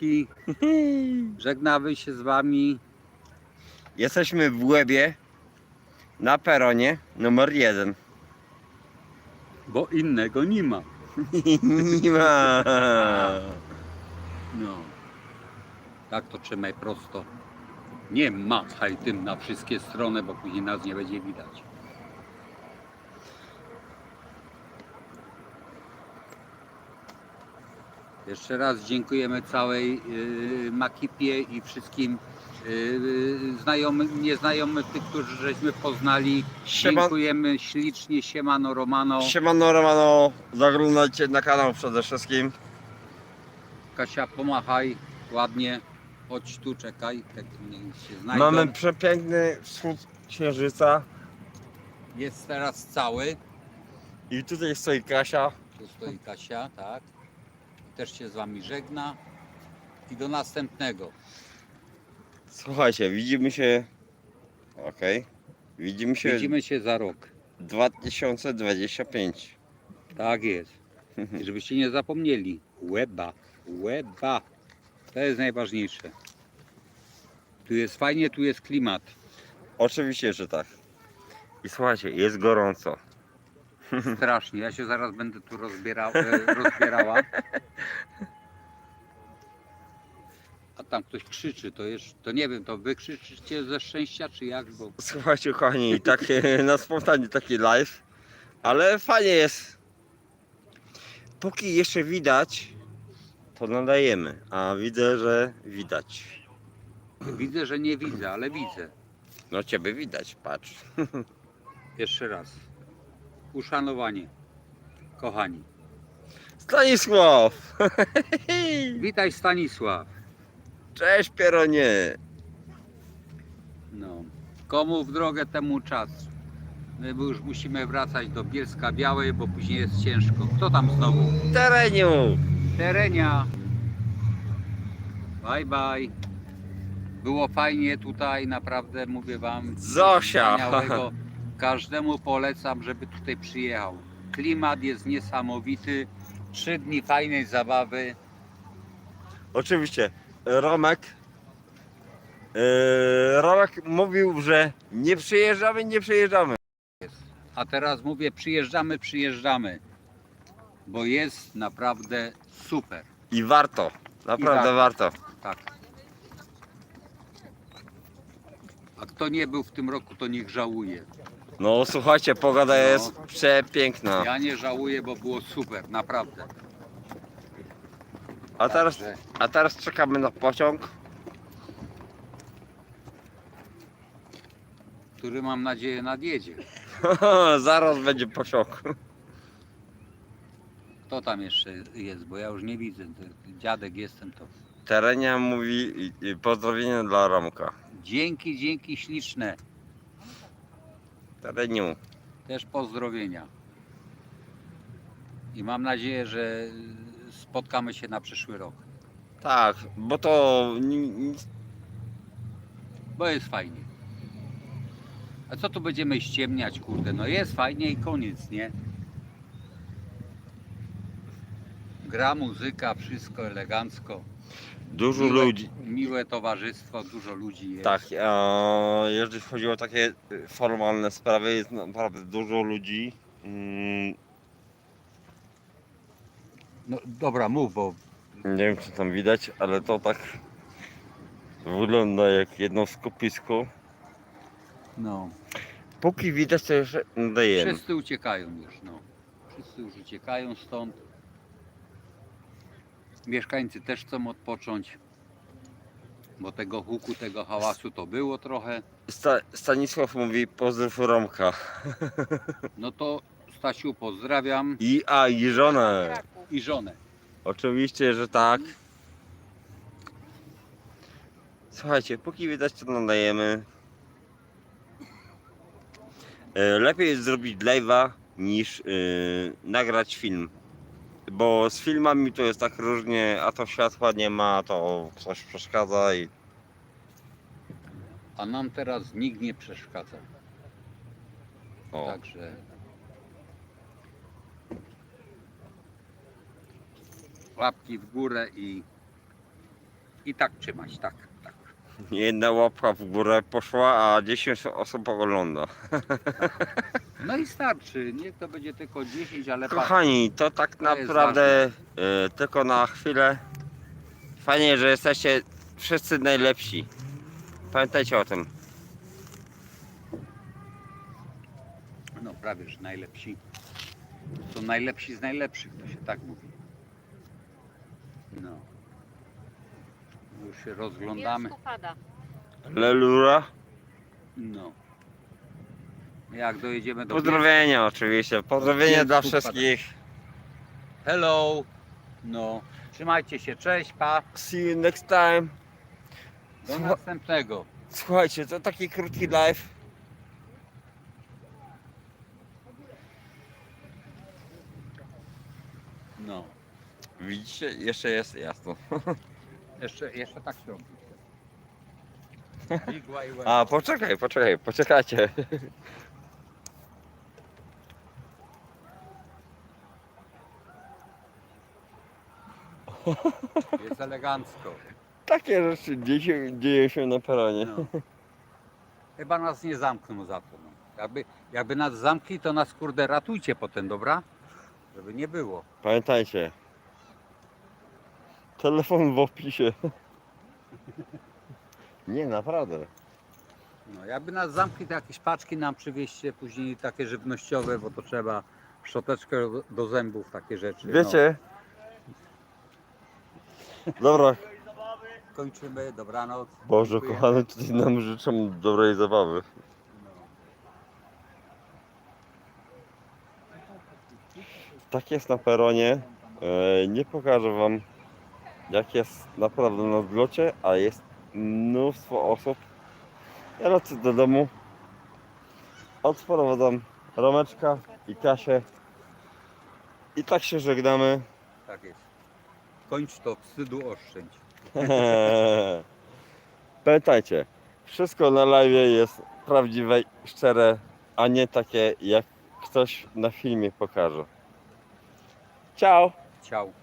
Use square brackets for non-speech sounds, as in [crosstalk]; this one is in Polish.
chłopaki. Żegnamy się z wami. Jesteśmy w Łebie na peronie numer jeden. Bo innego nie ma. [laughs] Nie ma. No. Tak to trzymaj prosto. Nie machaj tym na wszystkie strony, bo później nas nie będzie widać. Jeszcze raz dziękujemy całej y, Makipie i wszystkim y, znajomym, nieznajomym, tych, którzy żeśmy poznali. Siema- Dziękujemy ślicznie, siemano Romano. Siemano Romano, zaglądajcie na kanał przede wszystkim. Kasia, pomachaj ładnie. Chodź tu, czekaj, tak niech się znajdą. Mamy przepiękny wschód księżyca Jest teraz cały. i tutaj stoi Kasia. Tu stoi Kasia, tak. Też się z wami żegna. I do następnego. Słuchajcie, widzimy się. Okej. Widzimy się Widzimy się za rok. 2025. Tak jest. I żebyście nie zapomnieli. Łeba. Łeba. To jest najważniejsze. Tu jest fajnie, tu jest klimat. Oczywiście, że tak. I słuchajcie, jest gorąco. Strasznie. Ja się zaraz będę tu rozbierał, e, rozbierała. [laughs] A tam ktoś krzyczy, to jest, to nie wiem, to wy krzyczycie ze szczęścia czy jak, bo Słuchajcie, kochani, takie [laughs] na spontanie taki live, ale fajnie jest. Póki jeszcze widać, to nadajemy, a widzę, że widać. widzę, że nie widzę, ale widzę. No ciebie widać, patrz. [laughs] Jeszcze raz. Uszanowanie. Kochani. Stanisław! [laughs] Witaj Stanisław. Cześć Pieronie! No. Komu w drogę temu czas. My już musimy wracać do Bielska Białej, bo później jest ciężko. Kto tam znowu? Tereniu! Terenia. Bye bye. Było fajnie tutaj, naprawdę mówię wam. Zosia! wspaniałego. [laughs] Każdemu polecam, żeby tutaj przyjechał. Klimat jest niesamowity. Trzy dni fajnej zabawy. Oczywiście, Romek. Yy, Romek mówił, że nie przyjeżdżamy, nie przyjeżdżamy. A teraz mówię, przyjeżdżamy, przyjeżdżamy. Bo jest naprawdę super. I warto, naprawdę warto. Tak. A kto nie był w tym roku, to niech żałuje. No słuchajcie, pogoda No. jest przepiękna. Ja nie żałuję, bo było super, naprawdę. A teraz, a teraz czekamy na pociąg. który mam nadzieję nadjedzie. [laughs] Zaraz będzie pociąg. Kto tam jeszcze jest, bo ja już nie widzę. Dziadek jestem to. Terenia mówi i- i pozdrowienia dla Romka. Dzięki, dzięki śliczne. Tereniu. Też pozdrowienia. I mam nadzieję, że spotkamy się na przyszły rok. Tak, bo to Bo jest fajnie. A co tu będziemy ściemniać, kurde? No jest fajnie i koniec, nie? Gra muzyka, wszystko elegancko. Dużo Miłe- ludzi. Miłe towarzystwo, dużo ludzi jest. Tak, a jeżeli chodzi o takie y, formalne sprawy, jest naprawdę dużo ludzi. Mm, No dobra, mów, bo Nie wiem, czy tam widać, ale to tak wygląda jak jedno skupisko. no, Póki widać, to jeszcze dajemy. wszyscy uciekają już, no. Wszyscy już uciekają stąd. Mieszkańcy też chcą odpocząć. Bo tego huku, tego hałasu to było trochę. Sta Stanisław mówi pozdrów Romka. No to Stasiu pozdrawiam I a i żonę. i żonę. Oczywiście, że tak. Słuchajcie, póki widać to nadajemy. E, Lepiej jest zrobić live'a niż yy, nagrać film. Bo z filmami to jest tak różnie, a to światła nie ma, to coś przeszkadza i A nam teraz nikt nie przeszkadza. o. Także łapki w górę i i tak trzymać, tak, tak. Jedna łapka w górę poszła, a 10 osób ogląda. [laughs] No i starczy, niech to będzie tylko 10, ale Kochani, to tak To jest naprawdę e, tylko na chwilę. Fajnie, że jesteście wszyscy najlepsi. Pamiętajcie o tym. no prawie, że najlepsi. Są najlepsi z najlepszych, to się tak mówi. No. Już się rozglądamy. Lelura. No. Jak dojedziemy do Pozdrowienia oczywiście. Pozdrowienia Pięć dla wszystkich. Hello. No. Trzymajcie się, cześć, pa. See you next time. Do Słucha- następnego. Słuchajcie, to taki krótki live. No. Widzicie, jeszcze jest jasno. [laughs] Jeszcze, jeszcze tak się robi. [laughs] Big. A poczekaj, poczekaj, poczekajcie. [laughs] Jest elegancko. Takie rzeczy dzieje się, dzieje się na peronie. No. Chyba nas nie zamkną za to. No. Jakby, jakby nas zamkli, to nas kurde ratujcie potem, dobra? Żeby nie było. Pamiętajcie. Telefon w opisie. [laughs] Nie, naprawdę. No, jakby nas zamkli, to jakieś paczki nam przywieźcie, później takie żywnościowe, bo to trzeba szczoteczkę do- do zębów, takie rzeczy. Wiecie? Dobra. Kończymy, dobranoc. Boże Dziękuję. kochany, tutaj nam życzę dobrej zabawy. Tak jest na peronie. E, nie pokażę wam jak jest naprawdę na zlocie, a jest mnóstwo osób. Ja lecę do domu. Odprowadzam Romeczka i Kasię. I tak się żegnamy. Tak jest. Kończ to, wstydu oszczędź. [laughs] Pamiętajcie, wszystko na live jest prawdziwe, szczere, a nie takie jak ktoś na filmie pokaże. Ciao! Ciao.